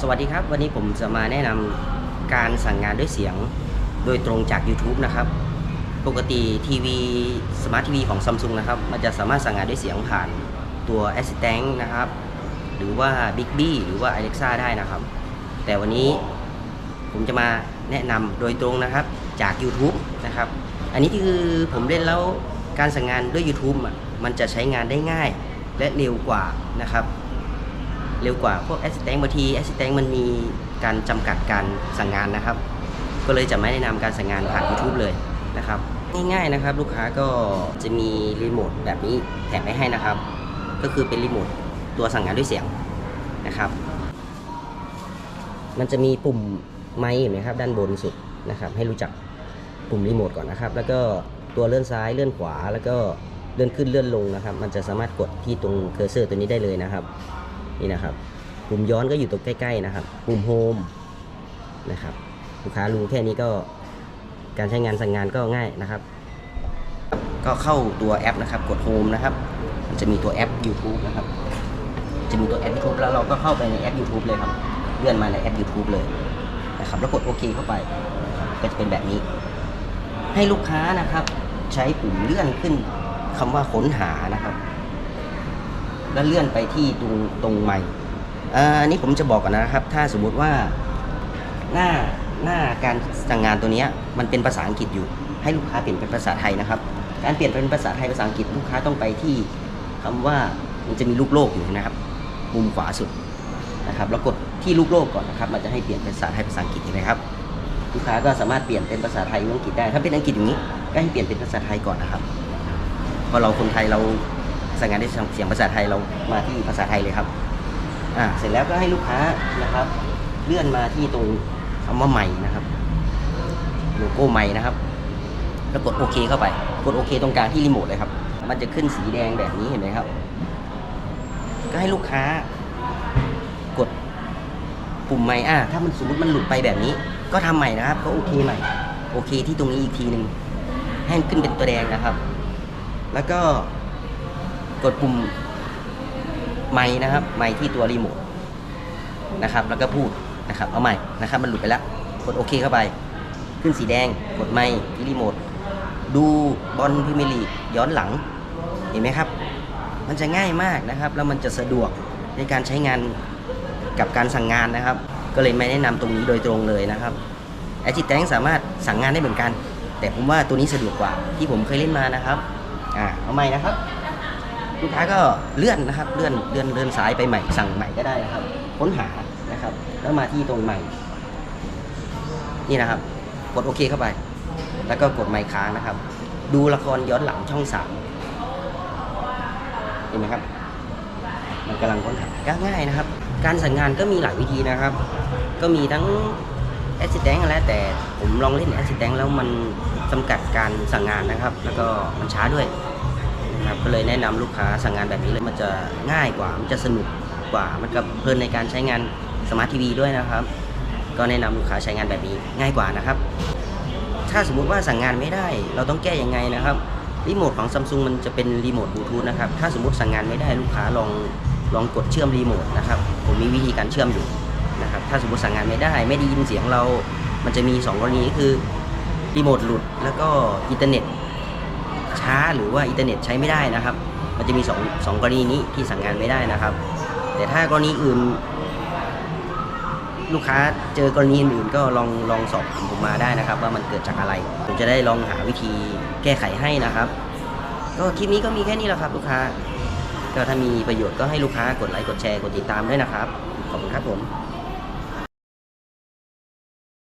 สวัสดีครับ วันนี้ผมจะมาแนะนำการสั่งงานด้วยเสียงโดยตรงจาก YouTube นะครับ ปกติทีวีสมาร์ททีวีของ Samsung นะครับ มันจะสามารถสั่งงานด้วยเสียงผ่านตัว Assistant นะครับ หรือว่า Bixby หรือว่า Alexa ได้นะครับ แต่วันนี้ผมจะมาแนะนำโดยตรงนะครับจาก YouTube นะครับ อันนี้คือผมเล่นแล้วการสั่งงานด้วย YouTube มันจะใช้งานได้ง่ายและเร็วกว่านะครับ เร็วกว่าพวก Assistant บางที Assistant มันมีการจำกัดการสั่งงานนะครับ ก็เลยจะไม่แนะนำการสั่งงานผ่าน YouTube เลยนะครับง่ายๆนะครับ ลูกค้าก็จะมีรีโมทแบบนี้แถมไว้ให้นะครับ ก็คือเป็นรีโมทตัวสั่งงานด้วยเสียงนะครับ มันจะมีปุ่มไมค์เห็นไหมครับ ด้านบนสุดนะครับ ให้รู้จักปุ่มรีโมทก่อนนะครับ แล้วก็ตัวเลื่อนซ้ายเลื่อนขวา แล้วก็เลื่อนขึ้นเลื่อนลงนะครับ มันจะสามารถกดที่ตรงเคอร์เซอร์ตัวนี้ได้เลยนะครับ นี่นะครับปุ่มย้อนก็อยู่ตรงใกล้ ๆ นะครับ ปุ่มโฮมนะครับลูกค้ารู้แค่นี้ก็การใช้งานสั่งงานก็ง่ายนะครับ ก็เข้าตัวแอปนะครับ กดโฮมนะครับมันจะมีตัวแอป YouTube นะครับ จะมีตัวแอป YouTube แล้วเราก็เข้าไปในแอป YouTube เลยครับเลื่อนมาในแอป YouTube เลยนะครับแล้วกดโอเคเข้าไปก็จะเป็นแบบนี้ ให้ลูกค้านะครับ ใช้ปุ่มเลื่อนขึ้นคำว่าค้นหานะครับ แล้วเลื่อนไปที่ตรงตรงใหม่อ่าอันนี้ผมจะบอกก่อนนะครับ ถ้าสมมุติว่าหน้าหน้าการสั่งงานตัวนี้มันเป็นภาษาอังกฤษอยู่ ให้ลูกค้าเปลี่ยนเป็นภาษาไทยนะครับ การเปลี่ยนเป็นภาษาไทยภาษาอังกฤษลูกค้าต้องไปที่คำว่ามันจะมีลูกโลกอยู่นะครับ มุมขวาสุดนะครับแล้วกดที่ลูกโลกก่อนนะครับ มันจะให้เปลี่ยนเป็นภาษาไทยภาษาอังกฤษเห็นไหมครับ ลูกค้าก็สามารถเปลี่ยนเป็นภาษาไทยออังกฤษได้ ถ้าเป็นอังกฤษอย่างนี้ ก็ให้เปลี่ยนเป็นภาษาไทยก่อนนะครับเพราะเราคนไทยเรา สั่งงานได้เสียงภาษาไทยเรามาที่ภาษาไทยเลยครับอ่าเสร็จแล้วก็ให้ลูกค้านะครับ เลื่อนมาที่ตรงคำว่าใหม่นะครับโลโก้ใหม่นะครับแล้วกดโอเคเข้าไป กดโอเคตรงกลางที่รีโมทเลยครับ มันจะขึ้นสีแดงแบบนี้เห็นไหมครับ ก็ให้ลูกค้ากดปุ่มใหม่อ่าถ้ามันสมมติมันหลุดไปแบบนี้ ก็ทำใหม่นะครับ ก็โอเคใหม่ โอเคที่ตรงนี้อีกทีหนึ่งให้มันขึ้นเป็นตัวแดงนะครับ แล้วก็ กดปุ่มไม้นะครับ ไม้ที่ตัวรีโมทนะครับ แล้วก็พูดนะครับ เอาใหม่นะครับ มันหลุดไปแล้ว กดโอเคเข้าไป ขึ้นสีแดง กดไม้ที่รีโมท ดูบอลพรีเมียร์ลีย้อนหลัง เห็นไหมครับ มันจะง่ายมากนะครับ แล้วมันจะสะดวกในการใช้งานกับการสั่งงานนะครับ ก็เลยไม่แนะนำตรงนี้โดยตรงเลยนะครับแอจิตแตงสามารถสั่งงานได้เหมือนกัน แต่ผมว่าตัวนี้สะดวกกว่าที่ผมเคยเล่นมานะครับ อ่าเอาใหม่นะครับ ลูกค้าก็เลื่อนนะครับเลื่อนเลื่อนเลื่อนซ้ายไปใหม่สั่งใหม่ก็ได้นะครับ ค้นหานะครับ แล้วมาที่ตรงใหม่ นี่นะครับ กดโอเคเข้าไป แล้วก็กดไมค์ค้างนะครับ ดูละครย้อนหลังช่องสามเห็นไหมครับ มันกำลังค้นหาก็ง่ายนะครับ การสั่งงานก็มีหลายวิธีนะครับ ก็มีทั้ง Assistant แล้วแต่ผมลองเล่น Assistant แล้วมันจำกัดการสั่งงานนะครับ แล้วก็มันช้าด้วย นะครับก็เลยแนะนำลูกค้าสั่งงานแบบนี้เลยมันจะง่ายกว่ามันจะสนุกกว่า มันก็เพลินในการใช้งานสมาร์ททีวีด้วยนะครับ ก็แนะนำลูกค้าใช้งานแบบนี้ง่ายกว่านะครับ ถ้าสมมุติว่าสั่งงานไม่ได้ เราต้องแก้ยังไงนะครับรีโมทของ Samsung มันจะเป็นรีโมทบลูทูธนะครับถ้าสมมติสั่งงานไม่ได้ลูกค้าลองลองกดเชื่อมรีโมทนะครับผมมีวิธีการเชื่อมอยู่นะครับถ้าสมมติสั่งงานไม่ได้ ไม่ได้ยินเสียงเรา มันจะมี 2 กรณีคือรีโมทหลุด แล้วก็อินเทอร์เน็ต ช้าหรือว่าอินเทอร์เน็ตใช้ไม่ได้นะครับ มันจะมี2งสองกรณีนี้ที่สั่งงานไม่ได้นะครับ แต่ถ้ากรณีอื่น ลูกค้าเจอกรณีอื่นก็ลองลองสอบถามผมมาได้นะครับ ว่ามันเกิดจากอะไร ผมจะได้ลองหาวิธีแก้ไขให้นะครับ ก็คลิปนี้ก็มีแค่นี้แหละครับ ลูกค้า ก็ถ้ามีประโยชน์ก็ให้ลูกค้ากดไลค์กดแชร์กดติดตามด้วยนะครับ ขอบคุณครับผม